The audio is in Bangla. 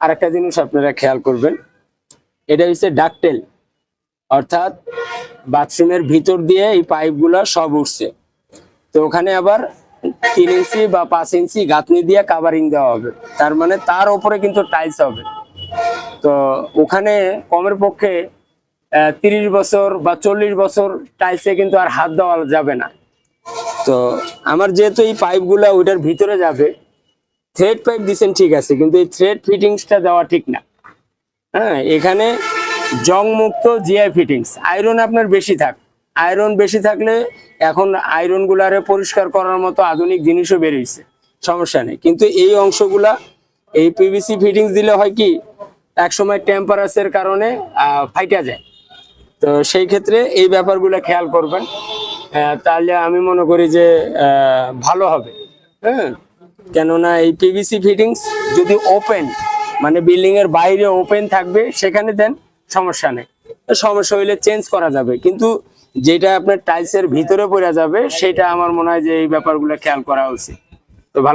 আরেকটা জিনিস আপনারা খেয়াল করবেন, এটা হচ্ছে ডাকটেল। অর্থাৎ বাথরুমের ভিতর দিয়ে এই পাইপগুলো সব উঠছে। তো ওখানে আবার তিন ইঞ্চি বা পাঁচ ইঞ্চি গাঁথনি দিয়ে কাভারিং দেওয়া হবে। তার মানে তার ওপরে কিন্তু টাইলস হবে। তো ওখানে কমের পক্ষে তিরিশ বছর বা চল্লিশ বছর টাইলসে কিন্তু আর হাত দেওয়া যাবে না। তো আমার যেহেতু এই পাইপগুলো ওইটার ভিতরে যাবে থ্রেড পাইপ দিচ্ছেন ঠিক আছে, কিন্তু এই থ্রেড ফিটিংসটা দেওয়া ঠিক না। হ্যাঁ এখানে জং মুক্ত জিআই ফিটিংস আয়রন আপনার বেশি থাক। আয়রন বেশি থাকলে এখন আয়রন গুলারে পরিষ্কার করার মতো আধুনিক জিনিসও বেরিয়েছে। সমস্যা নেই। কিন্তু এই অংশগুলা, এই পিভিসি ফিটিংস দিলে হয় কি, একসময় টেম্পারেচার কারণে ফাইটা যায়। তো সেই ক্ষেত্রে এই ব্যাপারগুলো খেয়াল করবেন। তাহলে আমি মনে করি যে ভালো হবে। হ্যাঁ? কেননা এই পিভিসি ফিটিংস যদি ওপেন মানে বিল্ডিং এর বাইরে ওপেন থাকবে, সেখানে দেন সমস্যা নেই। সমস্যা হইলে চেঞ্জ করা যাবে। কিন্তু যেটা আপনার টাইলস এর ভিতরে পড়ে যাবে, সেটা আমার মনে হয় যে এই ব্যাপারগুলো খেয়াল করা উচিত। তো ভালো